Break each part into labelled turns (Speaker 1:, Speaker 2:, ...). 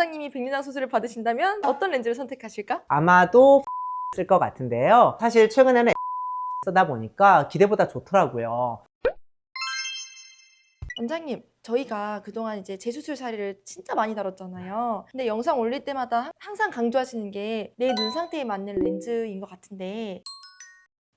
Speaker 1: 원장님이 백내장 수술을 받으신다면 어떤 렌즈를 선택하실까?
Speaker 2: 아마도 쓸 것 같은데요. 사실 최근에는 쓰다 보니까 기대보다 좋더라고요.
Speaker 1: 원장님, 저희가 그동안 이제 재수술 사례를 진짜 많이 다뤘잖아요. 근데 영상 올릴 때마다 항상 강조하시는 게 내 눈 상태에 맞는 렌즈인 것 같은데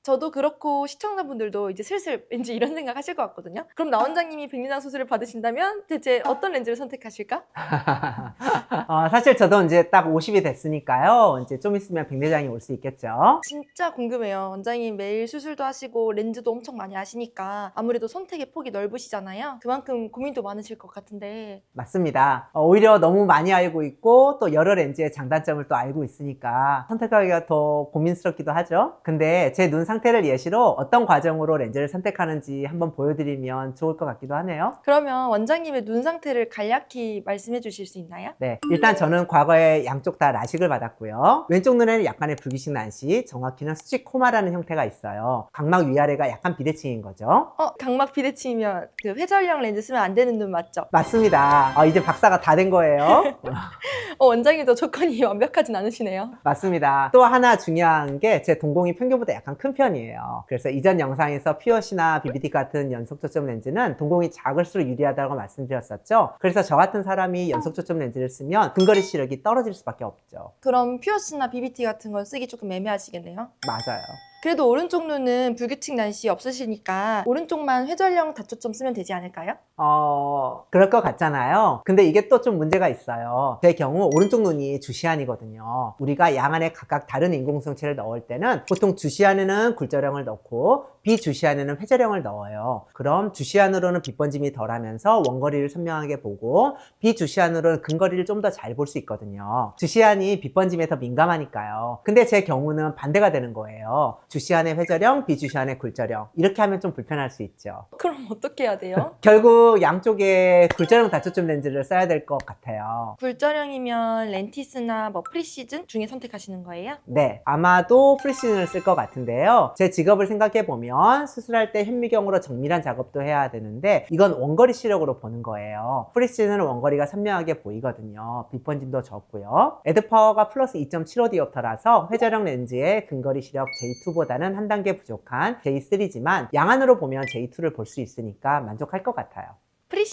Speaker 1: 저도 그렇고 시청자분들도 이제 슬슬 왠지 이런 생각 하실 것 같거든요. 그럼 나 원장님이 백내장 수술을 받으신다면 대체 어떤 렌즈를 선택하실까?
Speaker 2: 어, 사실 저도 이제 딱 50이 됐으니까요. 이제 좀 있으면 백내장이 올 수 있겠죠.
Speaker 1: 진짜 궁금해요. 원장님 매일 수술도 하시고 렌즈도 엄청 많이 하시니까 아무래도 선택의 폭이 넓으시잖아요. 그만큼 고민도 많으실 것 같은데
Speaker 2: 맞습니다. 어, 오히려 너무 많이 알고 있고 또 여러 렌즈의 장단점을 또 알고 있으니까 선택하기가 더 고민스럽기도 하죠. 근데 제 눈 상태를 예시로 어떤 과정으로 렌즈를 선택하는지 한번 보여드리면 좋을 것 같기도 하네요.
Speaker 1: 그러면 원장님의 눈 상태를 간략히 말씀해 주실 수 있나요?
Speaker 2: 네, 일단 저는 과거에 양쪽 다 라식을 받았고요. 왼쪽 눈에는 약간의 불규식 난시, 정확히는 수직 코마라는 형태가 있어요. 각막 위아래가 약간 비대칭인 거죠.
Speaker 1: 어, 각막 비대칭이면 그 회전형 렌즈 쓰면 안 되는 눈 맞죠?
Speaker 2: 맞습니다. 어, 이제 박사가 다 된 거예요.
Speaker 1: 어, 원장님도 조건이 완벽하진 않으시네요.
Speaker 2: 맞습니다. 또 하나 중요한 게 제 동공이 평균보다 약간 큰 편 이에요. 그래서 이전 영상에서 피어시나 BBT 같은 연속 초점 렌즈는 동공이 작을수록 유리하다고 말씀드렸었죠. 그래서 저 같은 사람이 연속 초점 렌즈를 쓰면 근거리 시력이 떨어질 수밖에 없죠.
Speaker 1: 그럼 퓨어스나 BBT 같은 건 쓰기 조금 애매하시겠네요.
Speaker 2: 맞아요.
Speaker 1: 그래도 오른쪽 눈은 불규칙 난시 없으시니까 오른쪽만 회전형 다초점 쓰면 되지 않을까요?
Speaker 2: 어, 그럴 것 같잖아요. 근데 이게 또 좀 문제가 있어요. 제 경우 오른쪽 눈이 주시안이거든요. 우리가 양 안에 각각 다른 인공성체를 넣을 때는 보통 주시안에는 굴절형을 넣고 비주시안에는 회절형을 넣어요. 그럼 주시안으로는 빛번짐이 덜하면서 원거리를 선명하게 보고 비주시안으로는 근거리를 좀 더 잘 볼 수 있거든요. 주시안이 빛번짐에 더 민감하니까요. 근데 제 경우는 반대가 되는 거예요. 주시안의 회절형, 비주시안의 굴절형. 이렇게 하면 좀 불편할 수 있죠.
Speaker 1: 그럼 어떻게 해야 돼요?
Speaker 2: 결국 양쪽에 굴절형 다초점 렌즈를 써야 될 것 같아요.
Speaker 1: 굴절형이면 렌티스나 뭐 프리시즌 중에 선택하시는 거예요?
Speaker 2: 네, 아마도 프리시즌을 쓸 것 같은데요. 제 직업을 생각해 보면 수술할 때 현미경으로 정밀한 작업도 해야 되는데 이건 원거리 시력으로 보는 거예요. 프리시즌은 원거리가 선명하게 보이거든요. 빛번짐도 적고요. 에드파워가 플러스 2.75디옵터라서 회전형 렌즈의 근거리 시력 J2보다는 한 단계 부족한 J3지만 양안으로 보면 J2를 볼 수 있으니까 만족할 것 같아요.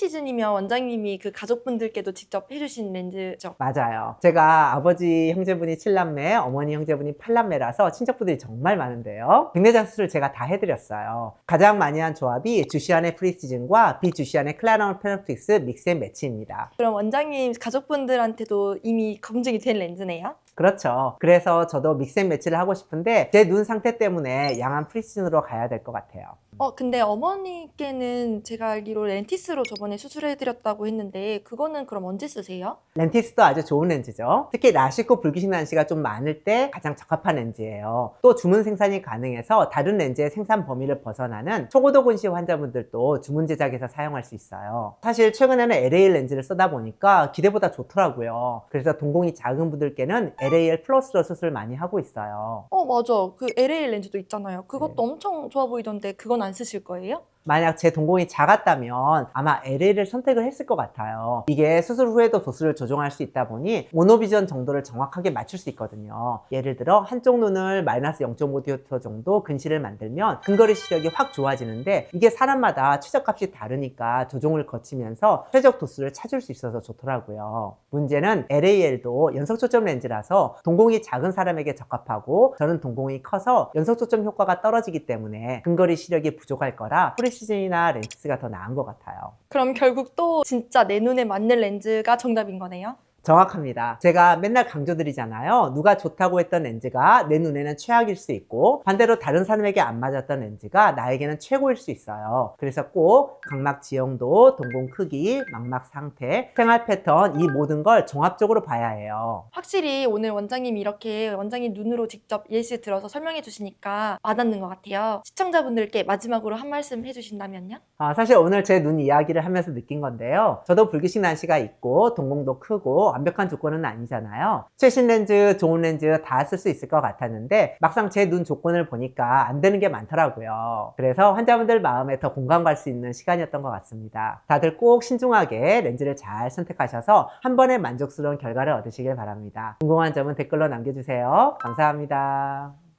Speaker 1: 프리시즌이면 원장님이 그 가족분들께도 직접 해주신 렌즈죠.
Speaker 2: 맞아요. 제가 아버지 형제분이 7남매, 어머니 형제분이 8남매라서 친척분들이 정말 많은데요. 백내장 수술 제가 다 해드렸어요. 가장 많이 한 조합이 주시안의 프리시즌과 비주시안의 클라나울 페노틱스 믹스 앤 매치입니다.
Speaker 1: 그럼 원장님 가족분들한테도 이미 검증이 된 렌즈네요?
Speaker 2: 그렇죠. 그래서 저도 믹스 앤 매치를 하고 싶은데 제 눈 상태 때문에 양한 프리시즌으로 가야 될 것 같아요.
Speaker 1: 어, 근데 어머니께는 제가 알기로 렌티스로 저번에 수술해드렸다고 했는데 그거는 그럼 언제 쓰세요?
Speaker 2: 렌티스도 아주 좋은 렌즈죠. 특히 라식후 불규식 난시가 좀 많을 때 가장 적합한 렌즈예요. 또 주문 생산이 가능해서 다른 렌즈의 생산 범위를 벗어나는 초고도 근시 환자분들도 주문 제작해서 사용할 수 있어요. 사실 최근에는 LAL 렌즈를 쓰다 보니까 기대보다 좋더라고요. 그래서 동공이 작은 분들께는 LAL 플러스로 수술 많이 하고 있어요.
Speaker 1: 어, 맞아. 그 LA 렌즈도 있잖아요. 그것도
Speaker 2: 네.
Speaker 1: 엄청 좋아 보이던데 그건 안 쓰실 거예요?
Speaker 2: 만약 제 동공이 작았다면 아마 LA를 선택을 했을 것 같아요. 이게 수술 후에도 도수를 조정할 수 있다 보니 모노비전 정도를 정확하게 맞출 수 있거든요. 예를 들어 한쪽 눈을 마이너스 0.5디오터 정도 근시를 만들면 근거리 시력이 확 좋아지는데 이게 사람마다 최저값이 다르니까 조정을 거치면서 최적 도수를 찾을 수 있어서 좋더라고요. 문제는 LAL도 연속 초점 렌즈라서 동공이 작은 사람에게 적합하고 저는 동공이 커서 연속 초점 효과가 떨어지기 때문에 근거리 시력이 부족할 거라 시즌이나 렌티스가 더 나은 것 같아요.
Speaker 1: 그럼 결국 또 진짜 내 눈에 맞는 렌즈가 정답인 거네요?
Speaker 2: 정확합니다. 제가 맨날 강조드리잖아요. 누가 좋다고 했던 렌즈가 내 눈에는 최악일 수 있고 반대로 다른 사람에게 안 맞았던 렌즈가 나에게는 최고일 수 있어요. 그래서 꼭 각막 지형도, 동공 크기, 망막 상태, 생활 패턴 이 모든 걸 종합적으로 봐야 해요.
Speaker 1: 확실히 오늘 원장님이 이렇게 원장님 눈으로 직접 예시 들어서 설명해 주시니까 와닿는 것 같아요. 시청자분들께 마지막으로 한 말씀 해주신다면요?
Speaker 2: 아, 사실 오늘 제 눈 이야기를 하면서 느낀 건데요. 저도 불규식 난시가 있고 동공도 크고 완벽한 조건은 아니잖아요. 최신 렌즈, 좋은 렌즈 다 쓸 수 있을 것 같았는데 막상 제 눈 조건을 보니까 안 되는 게 많더라고요. 그래서 환자분들 마음에 더 공감 갈 수 있는 시간이었던 것 같습니다. 다들 꼭 신중하게 렌즈를 잘 선택하셔서 한 번에 만족스러운 결과를 얻으시길 바랍니다. 궁금한 점은 댓글로 남겨주세요. 감사합니다.